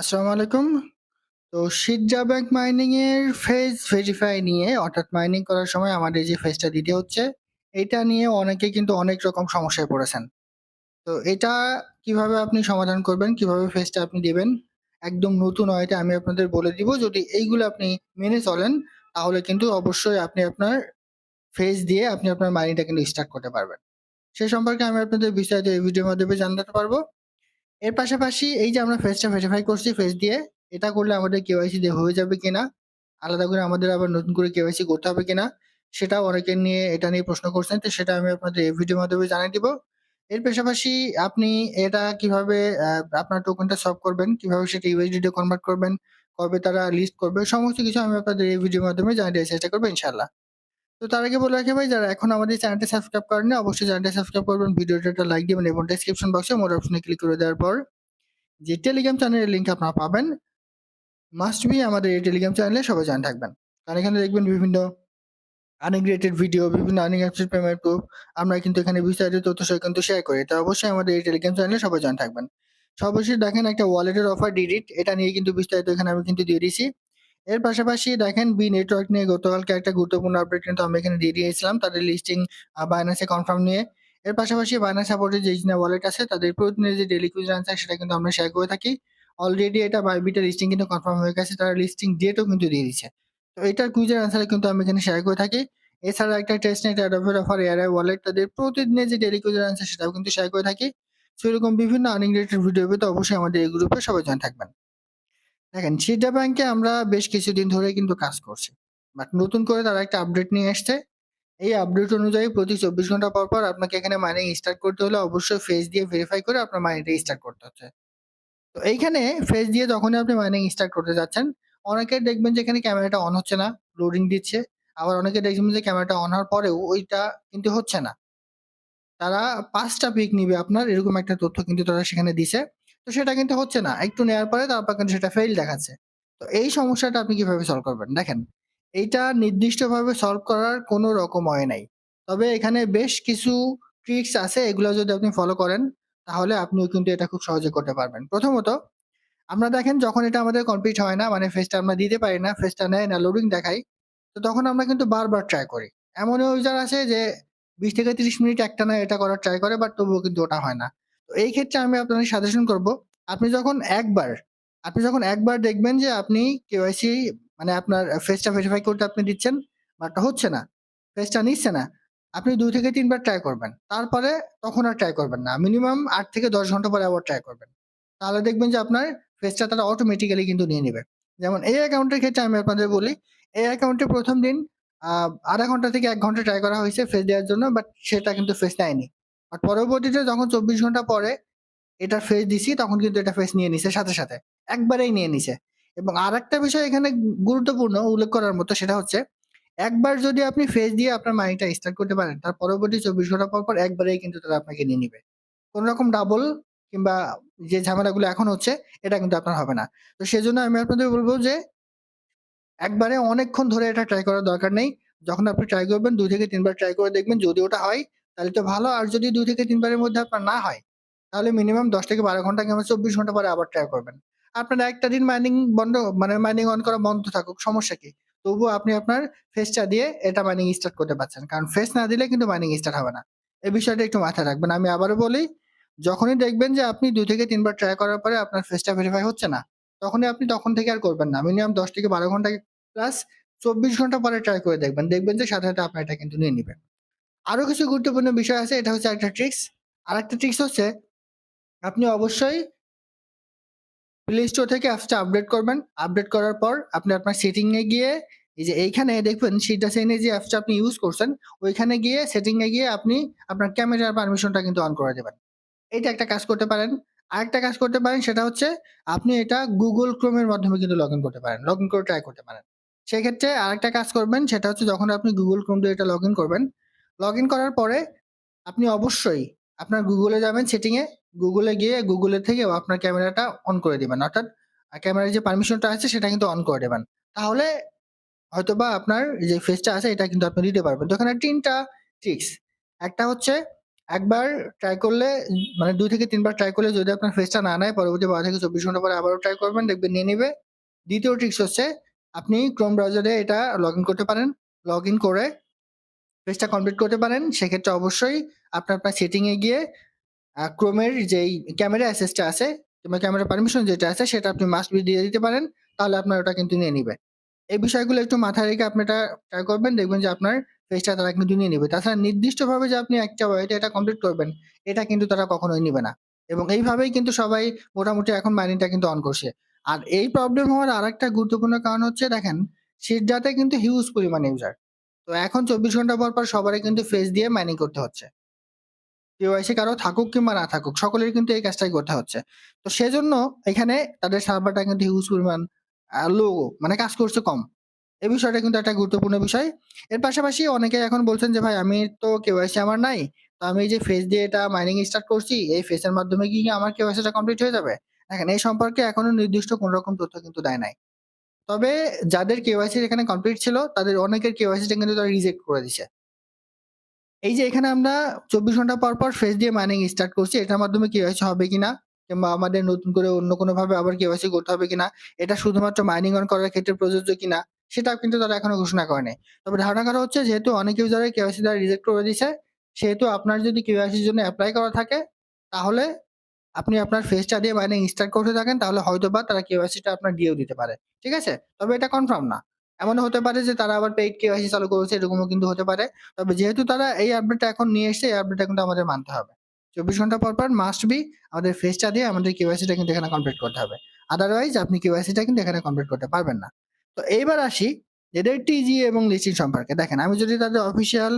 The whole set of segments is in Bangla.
আসসালামু আলাইকুম। তো শিরজা ব্যাংক মাইনিং এর ফেজ ভেরিফাই নিয়ে অর্থাৎ মাইনিং করার সময় আমাদের যে ফেজটা দিতে হচ্ছে, এটা নিয়ে অনেকে কিন্তু অনেক রকম সমস্যায় পড়েছেন। তো এটা কীভাবে আপনি সমাধান করবেন, কীভাবে ফেজটা আপনি দিবেন, একদম নতুন হয় এটা আমি আপনাদের বলে দিব। যদি এইগুলো আপনি মেনে চলেন, তাহলে কিন্তু অবশ্যই আপনি আপনার ফেজ দিয়ে আপনি আপনার মাইনিংটা কিন্তু স্টার্ট করতে পারবেন। সে সম্পর্কে আমি আপনাদের বিস্তারিত এই ভিডিওর মাধ্যমে জানাতে পারব। এর পাশাপাশি এই যে আমরা ফেসটা ভেরিফাই করছি ফেস দিয়ে, এটা করলে আমাদের কেওয়াইসি দিয়ে হয়ে যাবে কিনা? আলাদা করে আমাদের আবার নতুন করে কেওয়াইসি করতে হবে কিনা? সেটাও অনেকে নিয়ে এটা নিয়ে প্রশ্ন করছেন। তো সেটা আমি আপনাদের এই ভিডিওর মাধ্যমে জানিয়ে দিব। এর পাশাপাশি আপনি এটা কীভাবে আপনার টোকেনটা সলভ করবেন, কীভাবে সেটা USDT কনভার্ট করবেন, কবে তারা লিস্ট করবে, সমস্ত কিছু আমি আপনাদের এই ভিডিওর মাধ্যমে জানিয়ে দেওয়ার চেষ্টা করব ইনশাআল্লাহ। তো তার আগে বলে রাখি ভাই যারা এখন আমাদের চ্যানেলটি সাবস্ক্রাইব করেননি অবশ্যই চ্যানেলটি সাবস্ক্রাইব করবেন, ভিডিওটা একটা লাইক দিবেন এবং ডেসক্রিপশন বক্সে মোর অপশনে ক্লিক করে দেওয়ার পর যে টেলিগ্রাম চ্যানেলের লিঙ্ক আপনারা পাবেন মাস্ট বি আমাদের এই টেলিগ্রাম চ্যানেলে সবাই জয়েন থাকবেন। কারণ এখানে দেখবেন বিভিন্ন আনএগ্রেটেড ভিডিও, বিভিন্ন অ্যাপসের পেমেন্ট প্রুফ আমরা কিন্তু এখানে বিস্তারিত তথ্য সহ কিন্তু শেয়ার করি। তো অবশ্যই আমাদের এই টেলিগ্রাম চ্যানেলে সবাই জয়েন থাকবেন। সর্বশেষ দেখেন একটা ওয়ালেটের অফার ডিডিট এটা নিয়ে কিন্তু বিস্তারিত এখানে আমি কিন্তু দিয়ে দিয়েছি। এর পাশাপাশি দেখেন বি নেটওয়ার্ক নিয়ে গতকালকে একটা গুরুত্বপূর্ণ আপডেট কিন্তু আমি এখানে দিয়ে দিয়েছিলাম, তাদের লিস্টিং বাইন্যান্সে কনফার্ম নিয়ে। এর পাশাপাশি বাইন্যান্স সাপোর্টেড যে জিনা ওয়ালেট আছে, তাদের প্রতিদিনের যে ডেইলি কুইজ আনসার সেটা কিন্তু আমরা শেয়ার করে থাকি। অলরেডি এটা বাইবিটের লিস্টিং কিন্তু কনফার্ম হয়ে গেছে। তারা লিস্টিং ডেটও কিন্তু দিয়ে দিচ্ছে তো এটার কুইজের আনসার কিন্তু আমি এখানে শেয়ার করে থাকি। এছাড়া একটা টেস্টনেট অ্যাডোবের অফার এআরআই ওয়ালেট তাদের প্রতিদিনের যে ডেইলি কুইজের আনসার সেটাও কিন্তু শেয়ার করে থাকি। সেরকম বিভিন্ন আর্নিং রিলেটেড ভিডিও পেতে অবশ্যই আমাদের এই গ্রুপে সবাই জয়েন থাকবেন। দেখেন শিরজা ব্যাংকে আমরা বেশ কিছুদিন ধরে কিন্তু কাজ করছি। বাট নতুন করে তারা একটা আপডেট নিয়ে এসছে। এই আপডেট অনুযায়ী প্রতি ২৪ ঘণ্টা পর, পর আপনাকে এখানে মাইনিং স্টার্ট করতে হলে অবশ্যই ফেজ দিয়ে ভেরিফাই করে আপনার মাইনিংটা স্টার্ট করতে হচ্ছে। তো এইখানে ফেজ দিয়ে যখনই আপনি মাইনিং স্টার্ট করতে যাচ্ছেন, অনেকে দেখবেন যে এখানে ক্যামেরাটা অন হচ্ছে না, লোডিং দিচ্ছে। আবার অনেকে দেখবেন যে ক্যামেরাটা অন হওয়ার পরেও ওইটা কিন্তু হচ্ছে না। তারা পাঁচটা পিক নিবে আপনার এরকম একটা তথ্য কিন্তু তারা সেখানে দিছে। তো সেটা কিন্তু হচ্ছে না। একটু নেওয়ার পরে তারপর কিন্তু সেটা ফেল দেখাচ্ছে। তো এই সমস্যাটা আপনি কীভাবে সলভ করবেন? দেখেন, এইটা নির্দিষ্টভাবে সলভ করার কোনো রকম ওয়ে নাই। তবে এখানে বেশ কিছু ট্রিক্স আছে এগুলো যদি আপনি ফলো করেন, তাহলে আপনিও কিন্তু এটা খুব সহজে করতে পারবেন। প্রথমত, আমরা দেখেন যখন এটা আমাদের কমপ্লিট হয় না, মানে ফেজটা আমরা দিতে পারি না, ফেজটা নেয় না, লোডিং দেখাই তো তখন আমরা কিন্তু বারবার ট্রাই করি। এমনও ইউজার আছে যে ২০ থেকে ৩০ মিনিট একটানা এটা করার ট্রাই করে বাট তবুও কিন্তু ওটা হয় না। এই ক্ষেত্রে আমি আপনাদের সাজেশন করব, আপনি যখন একবার আপনি যখন একবার দেখবেন যে আপনি কেওয়াইসি মানে আপনার ফেসটা ভেরিফাই করতে আপনি দিচ্ছেন, বাট হচ্ছে না, ফেজটা নিচ্ছে না। আপনি দুই থেকে তিনবার ট্রাই করবেন। তারপরে তখন আর ট্রাই করবেন না। মিনিমাম আট থেকে ১০ ঘণ্টা পরে আবার ট্রাই করবেন। তাহলে দেখবেন যে আপনার ফেজটা তারা অটোমেটিক্যালি কিন্তু নিয়ে নেবে যেমন এই অ্যাকাউন্টের ক্ষেত্রে আমি আপনাদের বলি, এই অ্যাকাউন্টে প্রথম দিন আ ০.৫ ঘণ্টা থেকে এক ঘণ্টা ট্রাই করা হয়েছে ফেস দেওয়ার জন্য বাট সেটা কিন্তু ফেস নেয়নি। বাট পরবর্তীতে যখন ২৪ ঘণ্টা পরে এটার ফেজ দিছি তখন কিন্তু এটা ফেজ নিয়ে নিছে সাথে, সাথে। একবারেই নিয়ে নিছে। এবং আরেকটা বিষয় এখানে গুরুত্বপূর্ণ উল্লেখ করার মতো সেটা হচ্ছে, একবার যদি আপনি ফেজ দিয়ে আপনার মাইনিংটা স্টার্ট করতে পারেন, তার পরবর্তী ২৪ ঘণ্টা পর, পর একবারেই কিন্তু তারা আপনাকে নিয়ে নিবে। কোন রকম ডাবল কিংবা যে ঝামেলাগুলো এখন হচ্ছে এটা কিন্তু আপনার হবে না। তো সেজন্য আমি আপনাদের বলব যে একবারে অনেকক্ষণ ধরে এটা ট্রাই করার দরকার নেই। যখন আপনি ট্রাই করবেন দুই থেকে তিনবার ট্রাই করে দেখবেন যদি ওটা হয় তাহলে তো ভালো। আর যদি দুই থেকে তিনবারের মধ্যে আপনার না হয়, তাহলে মিনিমাম ১০ থেকে ১২ ঘণ্টা কিংবা ২৪ ঘণ্টা পরে আবার ট্রাই করবেন। আপনার একটা দিন মাইনিং বন্ধ মানে মাইনিং অন করা বন্ধ থাকুক সমস্যা কি? তবুও আপনি আপনার ফেসটা দিয়ে এটা মাইনিং স্টার্ট করতে পারছেন। কারণ ফেস না দিলে কিন্তু মাইনিং স্টার্ট হবে না। এই বিষয়টা একটু মাথায় রাখবেন। আমি আবারও বলি, যখনই দেখবেন যে আপনি ২ থেকে তিনবার ট্রাই করার পরে আপনার ফেজটা ভেরিফাই হচ্ছে না, তখনই আপনি তখন থেকে আর করবেন না। মিনিমাম ১০ থেকে ১২ ঘণ্টা প্লাস ২৪ ঘণ্টা পরে ট্রাই করে দেখবেন। দেখবেন যে সাথে, সাথে আপনার এটা কিন্তু নিয়ে নিবে। আরও কিছু গুরুত্বপূর্ণ বিষয় আছে এটা হচ্ছে আরেকটা ট্রিক্স। আর একটা ট্রিক্স হচ্ছে আপনি অবশ্যই প্লে স্টোর থেকে অ্যাপসটা আপডেট করবেন। আপডেট করার পর আপনি আপনার সেটিং এ গিয়ে এই যে এইখানে দেখবেন শিরজা সেনে যে অ্যাপসটা আপনি ইউজ করছেন, ওইখানে গিয়ে সেটিং এ গিয়ে আপনি আপনার ক্যামেরার পারমিশনটা কিন্তু অন করে দিবেন। এইটা একটা কাজ করতে পারেন। আরেকটা কাজ করতে পারেন সেটা হচ্ছে আপনি এটা গুগল ক্রোমের মাধ্যমে কিন্তু লগ ইন করতে পারেন। লগ ইন করে ট্রাই করতে পারেন। সেক্ষেত্রে আরেকটা কাজ করবেন সেটা হচ্ছে যখন আপনি গুগল ক্রোম দিয়ে এটা লগ ইন করবেন, লগইন করার পরে আপনি অবশ্যই আপনার গুগলে যাবেন সেটিংয়ে গুগলে গিয়ে Google থেকে আপনার ক্যামেরাটা অন করে দেবেন অর্থাৎ ক্যামেরার যে পারমিশনটা আছে সেটা কিন্তু অন করে দেবেন তাহলে হয়তোবা আপনার যে ফেজটা আছে এটা কিন্তু আপনি দিতে পারবেন। তো এখানে ৩ টা ট্রিক্স। একটা হচ্ছে একবার ট্রাই করলে মানে ২ থেকে তিনবার ট্রাই করলে যদি আপনার ফেজটা না নেয়, পরবর্তী ১২ থেকে ২৪ ঘণ্টা পরে আবারও ট্রাই করবেন, দেখবেন নিয়ে নেবে দ্বিতীয় ট্রিক্স হচ্ছে আপনি ক্রোম ব্রাউজারে এটা লগইন করতে পারেন। লগইন করে পেজটা কমপ্লিট করতে পারেন। সেক্ষেত্রে অবশ্যই আপনার আপনার সেটিং এ গিয়ে এর যেই ক্যামেরা অ্যাসেসটা আছে কিংবা ক্যামেরা পারমিশন যেটা আছে সেটা আপনি মাস্ট বি দিয়ে দিতে পারেন। তাহলে আপনার ওটা কিন্তু নিয়ে নিবে। এই বিষয়গুলো একটু মাথায় রেখে আপনি এটা ট্রাই করবেন। দেখবেন যে আপনার পেজটা তারা কিন্তু নিয়ে নিবে। তাছাড়া নির্দিষ্টভাবে যে আপনি একটা ওয়েতে এটা কমপ্লিট করবেন, এটা কিন্তু তারা কখনোই নিবে না। এবং এইভাবেই কিন্তু সবাই মোটামুটি এখন মাইনিংটা কিন্তু অন করছে। আর এই প্রবলেম হওয়ার আরেকটা গুরুত্বপূর্ণ কারণ হচ্ছে দেখেন Sheetjar তে কিন্তু হিউজ পরিমাণ ইউজার। তো এখন ২৪ ঘণ্টা পর, পর সবারই কিন্তু ফেজ দিয়ে মাইনিং করতে হচ্ছে। কেওয়াইসি কারও থাকুক কিংবা না থাকুক সকলেরই কিন্তু এই কাজটাই করতে হচ্ছে। তো সেজন্য এখানে তাদের সার্ভারটা কিন্তু হিউজ পরিমাণ লো মানে কাজ করছে কম। এই বিষয়টা কিন্তু একটা গুরুত্বপূর্ণ বিষয়। এর পাশাপাশি অনেকেই এখন বলছেন যে ভাই আমি তো কেওয়াইসি আমার নাই। তো আমি যে ফেজ দিয়ে এটা মাইনিং স্টার্ট করছি, এই ফেজের মাধ্যমে কি আমার কেওয়াইসিটা কমপ্লিট হয়ে যাবে? দেখেন এই সম্পর্কে এখনও নির্দিষ্ট কোন রকম তথ্য কিন্তু দেয় নাই। তবে যাদের কেওয়াইসি এখানে কমপ্লিট ছিল তাদের অনেকের কেওয়াইসিটা কিন্তু তারা রিজেক্ট করে দিছে। এই যে এখানে আমরা ২৪ ঘণ্টা পর, পর ফেজ দিয়ে মাইনিং স্টার্ট করছি এটার মাধ্যমে কেওয়াইসি হবে কিনা কিংবা আমাদের নতুন করে অন্য কোনোভাবে আবার কেওয়াইসি করতে হবে কিনা, এটা শুধুমাত্র মাইনিং অন করার ক্ষেত্রে প্রযোজ্য কিনা সেটা কিন্তু তারা এখনও ঘোষণা করেনি তবে ধারণা করা হচ্ছে যেহেতু অনেক ইউজারের কেওয়াইসি তারা রিজেক্ট করে দিছে, সেহেতু আপনার যদি কেওয়াইসির জন্য অ্যাপ্লাই করা থাকে তাহলে আপনি আপনার ফেজটা দিয়ে মাইনিং স্টার্ট করতে থাকেন তাহলে হয়তো বা তারা কেওয়াইসিটা আপনার দিয়েও দিতে পারে। ঠিক আছে? তবে এটা কনফার্ম না। এমনও হতে পারে যে তারা আবার পেইড কেওয়াইসি চালু করেছে এরকমও কিন্তু হতে পারে। তবে যেহেতু তারা এই আপডেটটা এখন নিয়ে এসছে এই আপডেটটা কিন্তু আমাদের মানতে হবে। ২৪ ঘণ্টা পর, পর মাস্ট বি আমাদের ফেজটা দিয়ে আমাদের কেওয়াইসিটা কিন্তু এখানে কমপ্লিট করতে হবে। আদারওয়াইজ আপনি কেওয়াইসিটা কিন্তু এখানে কমপ্লিট করতে পারবেন না। তো এইবার আসি এদের টিজি এবং লিস্টিং সম্পর্কে। দেখেন আমি যদি তাদের অফিসিয়াল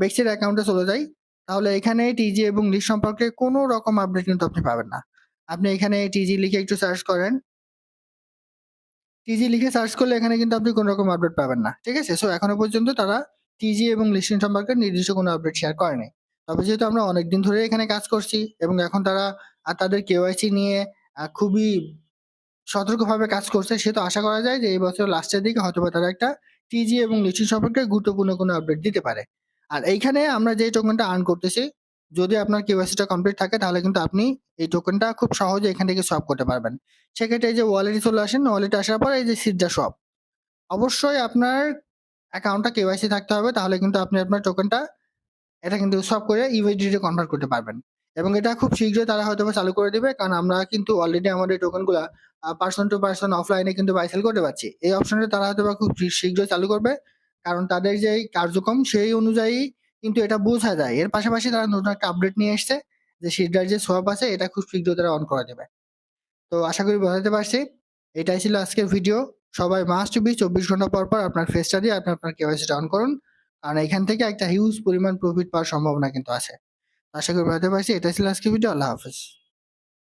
বেক্সির অ্যাকাউন্টে চলে যাই, তাহলে এখানে টিজি এবং লিস্ট সম্পর্কে কোনো রকম আপডেট কিন্তু আপনি পাবেন না। আপনি এখানে টিজি লিখে একটু সার্চ করেন। টিজি লিখে সার্চ করলে এখানে কিন্তু আপনি কোনো রকম আপডেট পাবেন না। ঠিক আছে? সো এখনও পর্যন্ত তারা টিজি এবং লিস্টিং সম্পর্কে নির্দিষ্ট কোনো আপডেট শেয়ার করেনি তবে যেহেতু আমরা অনেকদিন ধরে এখানে কাজ করছি এবং এখন তারা তাদের কেওয়াইসি নিয়ে খুবই সতর্কভাবে কাজ করছে সেহেতু আশা করা যায় যে এই বছর লাস্টের দিকে হয়তোবা তারা একটা টিজি এবং লিস্টিং সম্পর্কে গুরুত্বপূর্ণ কোনো আপডেট দিতে পারে। আর এইখানে আমরা যে টোকেনটা আর্ন করতেছি, যদি আপনার কেওয়াইসিটা কমপ্লিট থাকে তাহলে কিন্তু আপনি এই টোকেনটা খুব সহজে এখান থেকে সোয়াপ করতে পারবেন। সেক্ষেত্রে এই যে ওয়ালেটে চলে আসেন, ওয়ালেটে আসার পর এই যে Sheetjar শপ। অবশ্যই আপনার অ্যাকাউন্টটা কেওয়াইসি থাকতে হবে তাহলে কিন্তু আপনি আপনার টোকেনটা এটা কিন্তু সোয়াপ করে USDT তে কনভার্ট করতে পারবেন। এবং এটা খুব শীঘ্রই তারা হয়তোবা চালু করে দিবে কারণ আমরা কিন্তু অলরেডি আমাদের টোকেনগুলা পারসন টু পারসন অফলাইনে কিন্তু বাইসেল করতে পারছি। এই অপশনটা তারা হয়তোবা খুব শীঘ্রই চালু করবে। কারণ তাদের যেই কার্যক্রম সেই অনুযায়ী কিন্তু এটা বোঝা যায়। এর পাশাপাশি তারা নতুন একটা আপডেট নিয়ে এসছে যে Sheetjar যে সোয়াপ আছে এটা খুব শীঘ্রই তারা অন করে দেবে। তো আশা করি বোঝাতে পারছি। এটাই ছিল আজকের ভিডিও। সবাই মাস্ট বি ২৪ ঘণ্টা পর, পর আপনার ফেসটা দিয়ে আপনি আপনার কেওয়াইসিটা অন করুন। কারণ এখান থেকে একটা হিউজ পরিমাণ প্রফিট পাওয়ার সম্ভাবনা কিন্তু আছে। আশা করি বোঝাতে পারছি। এটাই ছিল আজকের ভিডিও। আল্লাহ হাফেজ।